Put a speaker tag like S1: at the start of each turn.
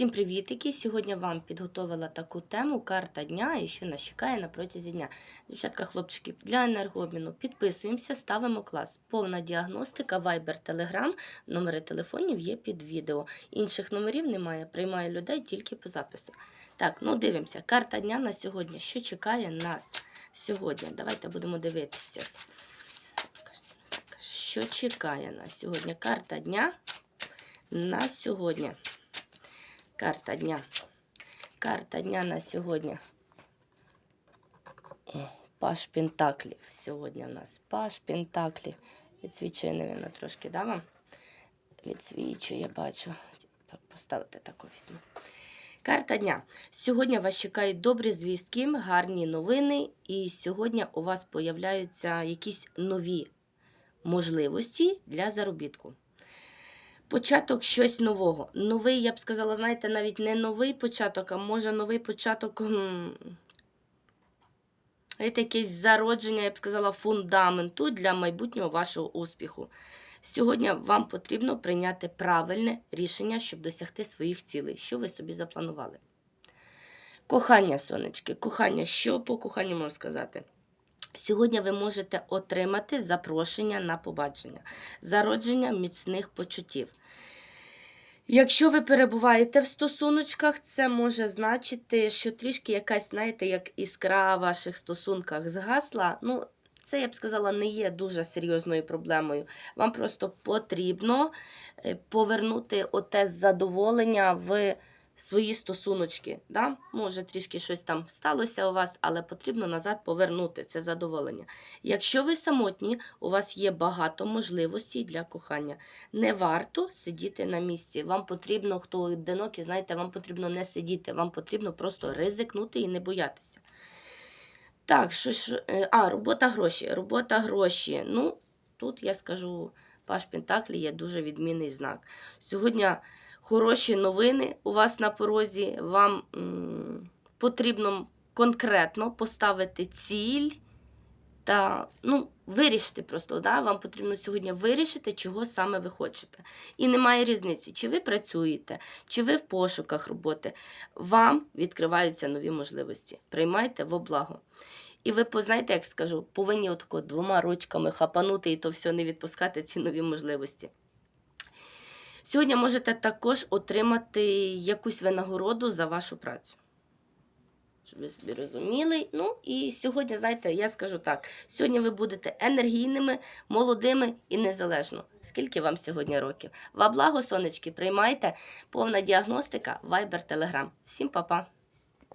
S1: Всім привітики! Сьогодні вам підготовила таку тему карта дня і що нас чекає на протязі дня. Дівчатка, хлопчики, для енергообміну підписуємося, ставимо клас. Повна діагностика, Viber, Telegram, номери телефонів є під відео. Інших номерів немає, приймаю людей тільки по запису. Так, ну дивимося. Карта дня на сьогодні. Що чекає нас сьогодні? Давайте будемо дивитися. Що чекає нас сьогодні? Карта дня на сьогодні. Карта дня. Карта дня на сьогодні. Паш Пентаклів. Сьогодні в нас Паш Пентаклів. Відсвічує, навірно, трошки, да, вам? Відсвічує, бачу. Так, поставити таку візьму. Карта дня. Сьогодні вас чекають добрі звістки, гарні новини, і сьогодні у вас появляються якісь нові можливості для заробітку. Початок щось нового. Новий, я б сказала, знаєте, навіть не новий початок, а може новий початок. Знаєте, якесь зародження, я б сказала, фундаменту для майбутнього вашого успіху. Сьогодні вам потрібно прийняти правильне рішення, щоб досягти своїх цілей, що ви собі запланували. Кохання, сонечки, кохання, що по коханню можна сказати? Сьогодні ви можете отримати запрошення на побачення, зародження міцних почуттів. Якщо ви перебуваєте в стосуночках, це може значити, що трішки якась, знаєте, як іскра в ваших стосунках згасла. Ну, це, я б сказала, не є дуже серйозною проблемою. Вам просто потрібно е, повернути оте задоволення в свої стосуночки. Да? Може, трішки щось там сталося у вас, але потрібно назад повернути це задоволення. Якщо ви самотні, у вас є багато можливостей для кохання. Не варто сидіти на місці. Вам потрібно, хто одинокий, знаєте, вам потрібно не сидіти, вам потрібно просто ризикнути і не боятися. Так, що ж, е, а, робота гроші. Робота гроші. Ну, тут я скажу, Паш Пентаклі є дуже відмінний знак. Сьогодні хороші новини у вас на порозі. Вам потрібно конкретно поставити ціль та ну, вирішити просто. Да? Вам потрібно сьогодні вирішити, чого саме ви хочете. І немає різниці, чи ви працюєте, чи ви в пошуках роботи. Вам відкриваються нові можливості. Приймайте во благо. І ви познаєте, як скажу, повинні отако двома ручками хапанути і то все не відпускати ці нові можливості. Сьогодні можете також отримати якусь винагороду за вашу працю. Щоб ви собі розуміли. Ну і сьогодні, знаєте, я скажу так: сьогодні ви будете енергійними, молодими і незалежно. Скільки вам сьогодні років? Ва благо, сонечки, приймайте повна діагностика, вайбер, телеграм. Всім па-па!